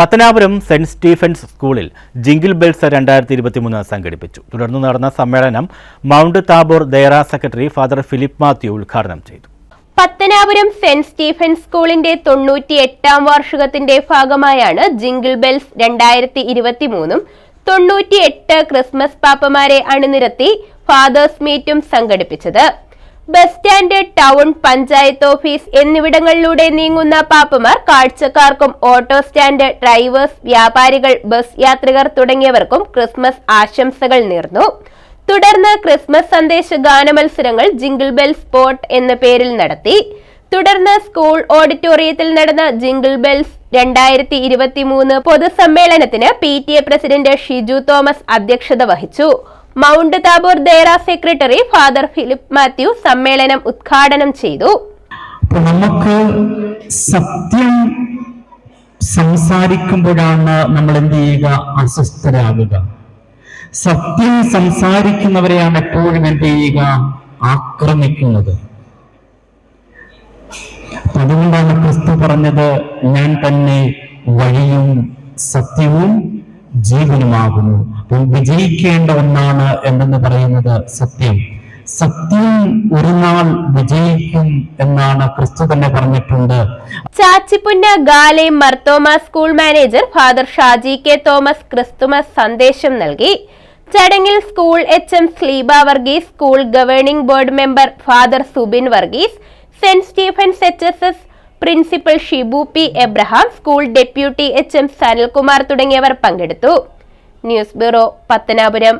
Pathanapuram saint Stephen's സ്കൂളിൽ jingle bells രണ്ടായിരത്തി ഇരുപത്തിമൂന്ന് സംഘടിപ്പിച്ചു. തുടർന്ന് നടന്ന സമ്മേളനം mount Tabor Dayara secretary father Philip Mathew ഉദ്ഘാടനം ചെയ്തു. പത്തനാപുരം സെന്റ് സ്റ്റീഫൻസ് സ്കൂളിന്റെ തൊണ്ണൂറ്റി എട്ടാം വാർഷികത്തിന്റെ ഭാഗമായാണ് ജിംഗിൾ ബെൽസ് രണ്ടായിരത്തി ഇരുപത്തിമൂന്നും തൊണ്ണൂറ്റി എട്ട് ക്രിസ്മസ് പാപ്പമാരെ അണിനിരത്തി ഫാദേഴ്സ് മീറ്റും സംഘടിപ്പിച്ചത്. Bus stand town panchayat office എന്നിവിടങ്ങളിലൂടെ നീങ്ങുന്ന പാപ്പമാർ കാഴ്ചക്കാർക്കും ഓട്ടോ സ്റ്റാൻഡ് ഡ്രൈവേഴ്സ് വ്യാപാരികൾ ബസ് യാത്രികർ തുടങ്ങിയവർക്കും ക്രിസ്മസ് ആശംസകൾ നേർന്നു. തുടർന്ന് ക്രിസ്മസ് സന്ദേശ ഗാനമത്സരങ്ങൾ ജിംഗിൾ ബെൽ സ്പോട്ട് എന്ന പേരിൽ നടത്തി. തുടർന്ന് സ്കൂൾ ഓഡിറ്റോറിയത്തിൽ നടന്ന ജിംഗിൾ ബെൽസ് രണ്ടായിരത്തി ഇരുപത്തി മൂന്ന് പൊതുസമ്മേളനത്തിന് P T A president Shiju Thomas അധ്യക്ഷത വഹിച്ചു. Mount Tabor Dayara secretary father Philip Mathew സമ്മേളനം ഉദ്ഘാടനം ചെയ്തു. നമുക്ക് സത്യം സംസാരിക്കുമ്പോഴാണ് നമ്മൾ എന്ത് ചെയ്യുക? അസ്വസ്ഥരാകുക. സത്യം സംസാരിക്കുന്നവരെയാണ് എപ്പോഴും എന്ത് ചെയ്യുക? ആക്രമിക്കുന്നത്. അതുകൊണ്ടാണ് ക്രിസ്തു പറഞ്ഞത് ഞാൻ തന്നെ വഴിയും സത്യവും ജീവനുമാകുന്നു. വിജയിക്കേണ്ട ഒന്നാണ് എന്തെന്ന് പറയുന്നത് സത്യം. സത്യം ഒരു നാൾ വിജയിക്കും എന്നാണ് ക്രിസ്തു തന്നെ പറഞ്ഞിട്ടുണ്ട്. ചാച്ചിപ്പുന്ന Galle Marthoma school manager father Shaji K Thomas Christmas സന്ദേശം നൽകി. ചടങ്ങിൽ school H M Sleeba Varghese school governing board member father Subin Varghese saint Stephen's H S S principal Shibu P Abraham school deputy H M Sanalkumar തുടങ്ങിയവർ പങ്കെടുത്തു. News bureau Pathanapuram.